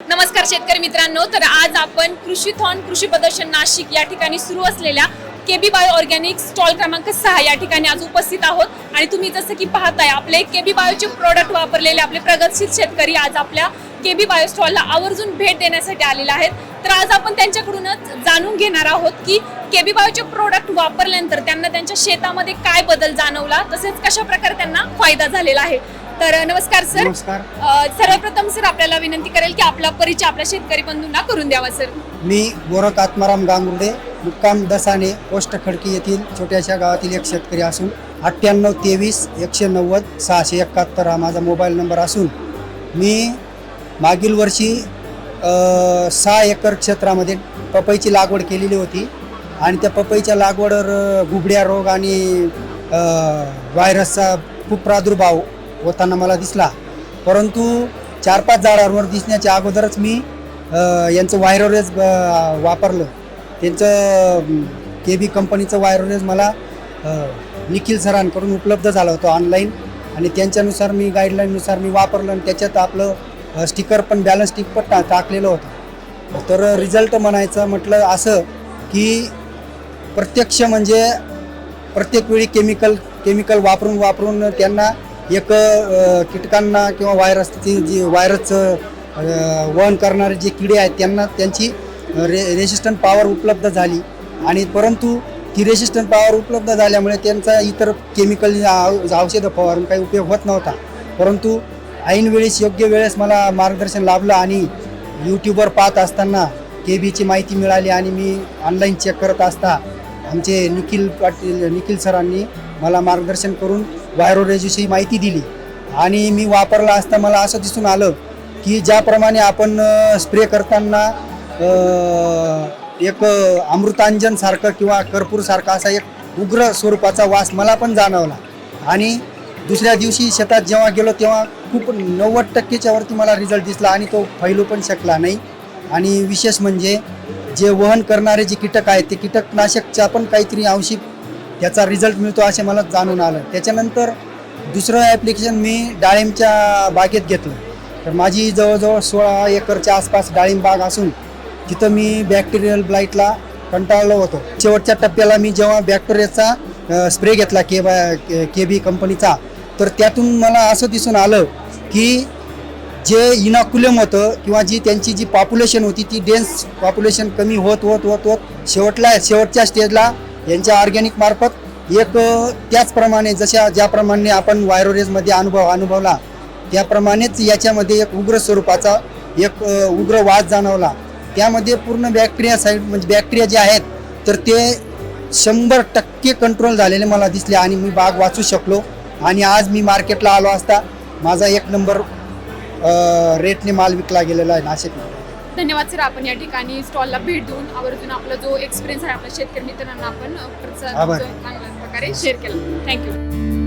नमस्कार शेतकरी मित्रांनो. तर आज आपण कृषी थॉन कृषी प्रदर्शन नाशिक या ठिकाणी सुरू असलेल्या केबी बायो ऑर्गॅनिक स्टॉल क्रमांक सहा या ठिकाणी आज उपस्थित आहोत. आणि तुम्ही जसं की पाहताय आपले केबी बायोचे प्रोडक्ट वापरलेले आपले प्रगतशील शेतकरी आज आपल्या केबी बायो स्टॉलला आवर्जून भेट देण्यासाठी आलेले आहेत. तर आज आपण त्यांच्याकडूनच जाणून घेणार आहोत की केबी बायोचे प्रोडक्ट वापरल्यानंतर त्यांना त्यांच्या शेतामध्ये काय बदल जाणवला तसेच कशा प्रकारे त्यांना फायदा झालेला आहे. तर नमस्कार सर. नमस्कार. अ, सर्वप्रथम सर आपल्याला विनंती करेल की आपला परिचय आपल्या शेतकरी बंधूंना करून द्यावा सर. मी गोरख आत्माराम गांगुर्डे मुक्काम दसाने पोस्ट खडकी येथील छोट्याशा गावातील एक शेतकरी असून अठ्ठ्याण्णव तेवीस एकशे नव्वद सहाशे एकाहत्तर हा माझा मोबाईल नंबर असून मी मागील वर्षी अ, सहा एकर क्षेत्रामध्ये पपईची लागवड केलेली होती आणि त्या पपईच्या लागवडवर अ, गुबड्या रोग आणि अ, व्हायरसचा खूप प्रादुर्भाव होताना मला दिसला. परंतु चार पाच झाडांवर दिसण्याच्या अगोदरच मी यांचं वायरोरेज वापरलं. त्यांचं के बी कंपनीचं वायरोरेज मला निखिल सरांकडून उपलब्ध झालं होतं ऑनलाईन आणि त्यांच्यानुसार मी गाईडलाईननुसार मी वापरलं आणि त्याच्यात आपलं स्टिकर पण बॅलन्स स्टिक पण टा टाकलेलं होतं. तर रिझल्ट म्हणायचं म्हटलं असं की प्रत्यक्ष म्हणजे प्रत्येक वेळी केमिकल केमिकल वापरून वापरून त्यांना एक कीटकांना किंवा व्हायरसची जी व्हायरसचं वहन करणारे जे किडे आहेत त्यांना त्यांची रे रेसिस्टंट पॉवर उपलब्ध झाली. आणि परंतु ती रेसिस्टंट पॉवर उपलब्ध झाल्यामुळे त्यांचा इतर केमिकल औषधं फवारून काही उपयोग होत नव्हता. परंतु ऐन वेळेस योग्य वेळेस मला मार्गदर्शन लाभलं आणि यूट्यूबवर पाहत असताना के बीची माहिती मिळाली आणि मी ऑनलाईन चेक करत असता आमचे निखिल पाटील निखिल सरांनी मला मार्गदर्शन करून व्हायरोरेजविषयी माहिती दिली. आणि मी वापरला असता मला असं दिसून आलं की ज्याप्रमाणे आपण स्प्रे करताना एक अमृतांजनसारखं किंवा कर्पूरसारखा असा एक उग्र स्वरूपाचा वास मला पण जाणवला. आणि दुसऱ्या दिवशी शेतात जेव्हा गेलो तेव्हा खूप नव्वद टक्केच्या वरती मला रिझल्ट दिसला आणि तो फैलू पण शकला नाही. आणि विशेष म्हणजे जे वहन करणारे जे कीटक आहेत ते कीटकनाशकच्या पण काहीतरी अंशिक त्याचा रिझल्ट मिळतो असे मला जाणून आलं. त्याच्यानंतर दुसरं ॲप्लिकेशन मी डाळिंबच्या बागेत घेतलं. तर माझी जवळजवळ सोळा एकरच्या आसपास डाळिंब बाग असून तिथं मी बॅक्टेरियल ब्लाईटला कंटाळलो होतो. शेवटच्या टप्प्याला मी जेव्हा बॅक्टेरियाचा स्प्रे घेतला के बा के बी कंपनीचा तर त्यातून मला असं दिसून आलं की जे इनाक्युलम होतं किंवा जी त्यांची जी पॉप्युलेशन होती ती डेन्स पॉप्युलेशन कमी होत होत होत होत शेवटला शेवटच्या स्टेजला यांच्या ऑर्गॅनिक मार्फत एक त्याचप्रमाणे जशा ज्याप्रमाणे आपण वायरोरेजमध्ये अनुभव अनुभवला त्याप्रमाणेच याच्यामध्ये एक उग्र स्वरूपाचा एक उग्र वास जाणवला. त्यामध्ये पूर्ण बॅक्टेरिया साईड म्हणजे बॅक्टेरिया जे आहेत तर ते शंभर टक्के कंट्रोल झालेले मला दिसले आणि मी बाग वाचू शकलो. आणि आज मी मार्केटला आलो असता माझा एक नंबर रेटने माल विकला गेलेला आहे नाशिकमध्ये. धन्यवाद सर. आपण या ठिकाणी स्टॉलला भेट देऊन आवर्जून आपला जो एक्सपिरियन्स आहे आपल्या शेतकरी मित्रांना आपण आभार. चांगल्या प्रकारे शेअर केला. थँक्यू